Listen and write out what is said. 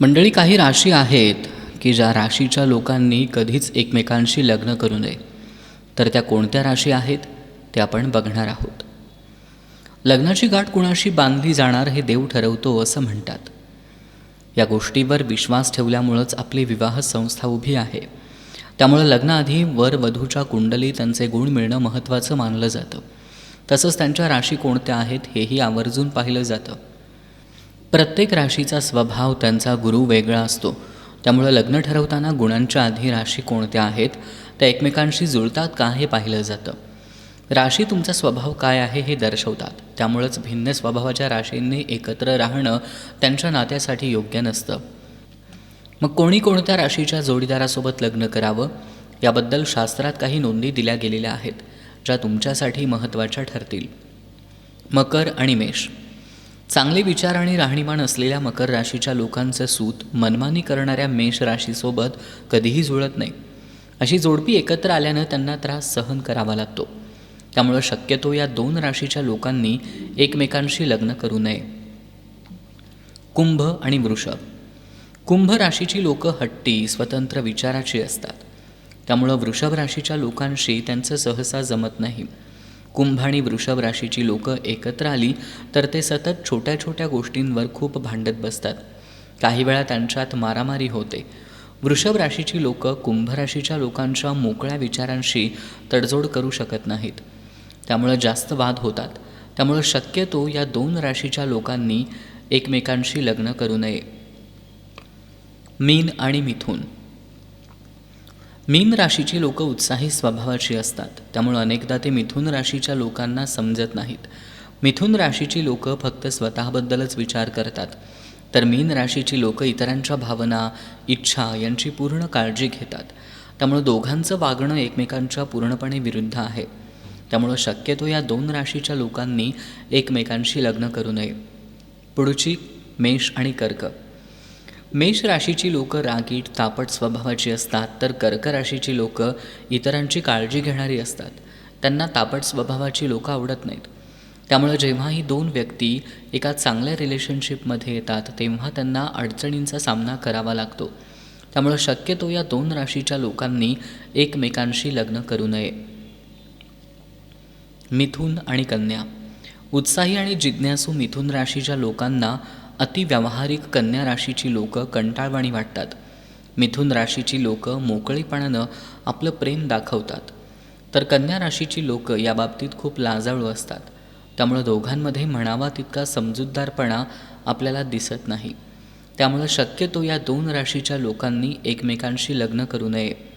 मंडळी काही राशी आहेत की ज्या राशीच्या लोकांनी कधीच एकमेकांशी लग्न करू नये. तर त्या कोणत्या राशी आहेत ते आपण बघणार आहोत. लग्नाची गाठ कुणाशी बांधली जाणार हे देव ठरवतो असं म्हणतात. या गोष्टीवर विश्वास ठेवल्यामुळंच आपली विवाह संस्था उभी आहे. त्यामुळं लग्नाआधी वर वधूच्या कुंडली त्यांचे गुण मिळणं महत्त्वाचं मानलं जातं. तसंच त्यांच्या राशी कोणत्या आहेत हेही आवर्जून पाहिलं जातं. प्रत्येक राशीचा स्वभाव त्यांचा गुरु वेगळा असतो. त्यामुळं लग्न ठरवताना गुणांच्या आधी राशी कोणत्या आहेत त्या एकमेकांशी जुळतात का हे पाहिलं जातं. राशी तुमचा स्वभाव काय आहे हे दर्शवतात. त्यामुळंच भिन्न स्वभावाच्या राशींनी एकत्र राहणं त्यांच्या नात्यासाठी योग्य नसतं. मग कोणी कोणत्या राशीच्या जोडीदारासोबत लग्न करावं? याबद्दल शास्त्रात काही नोंदी दिल्या गेलेल्या आहेत ज्या तुमच्यासाठी महत्त्वाच्या ठरतील. मकर आणि मेष. चांगले विचार आणि राहणीमान असलेल्या मकर राशीच्या लोकांचं सूत मनमानी करणाऱ्या मेष राशीसोबत कधीही जुळत नाही. अशी जोडपी एकत्र आल्यानं त्यांना त्रास सहन करावा लागतो. त्यामुळं शक्यतो या दोन राशीच्या लोकांनी एकमेकांशी लग्न करू नये. कुंभ आणि वृषभ कुंभ राशीची लोकं हट्टी स्वतंत्र विचाराची असतात. त्यामुळं वृषभ राशीच्या लोकांशी त्यांचं सहसा जमत नाही. कुंभ आणि वृषभ राशीची लोकं एकत्र आली तर ते सतत छोट्या छोट्या गोष्टींवर खूप भांडत बसतात. काही वेळा त्यांच्यात मारामारी होते. वृषभ राशीची लोकं कुंभ राशीच्या लोकांच्या मोकळ्या विचारांशी तडजोड करू शकत नाहीत. त्यामुळं जास्त वाद होतात. त्यामुळं शक्यतो या दोन राशीच्या लोकांनी एकमेकांशी लग्न करू नये. मीन आणि मिथुन मीन राशीची लोक उत्साही स्वभावाची असतात. त्यामुळं अनेकदा ते मिथुन राशीच्या लोकांना समजत नाहीत. मिथुन राशीची लोकं फक्त स्वतःबद्दलच विचार करतात. तर मीन राशीची लोकं इतरांच्या भावना इच्छा यांची पूर्ण काळजी घेतात. त्यामुळं दोघांचं वागणं एकमेकांच्या पूर्णपणे विरुद्ध आहे. त्यामुळं शक्यतो या दोन राशीच्या लोकांनी एकमेकांशी लग्न करू नये. पुढची मेष आणि कर्क. मेष राशीची लोकं रागीट तापट स्वभावाची असतात तर कर्क राशीची लोकं इतरांची काळजी घेणारी असतात. त्यांना तापट स्वभावाची लोकं आवडत नाहीत. त्यामुळं जेव्हा ही दोन व्यक्ती एका चांगल्या रिलेशनशिपमध्ये येतात तेव्हा त्यांना अडचणींचा सामना करावा लागतो. त्यामुळं शक्यतो या दोन राशीच्या लोकांनी एकमेकांशी लग्न करू नये. मिथुन आणि कन्या. उत्साही आणि जिज्ञासू मिथुन राशीच्या लोकांना अतिव्यावहारिक कन्या राशीची लोकं कंटाळवाणी वाटतात. मिथुन राशीची लोकं मोकळीपणानं आपलं प्रेम दाखवतात. तर कन्या राशीची लोकं या बाबतीत खूप लाजाळू असतात. त्यामुळं दोघांमध्ये म्हणावा तितका समजूतदारपणा आपल्याला दिसत नाही. त्यामुळं शक्यतो या दोन राशीच्या लोकांनी एकमेकांशी लग्न करू नये.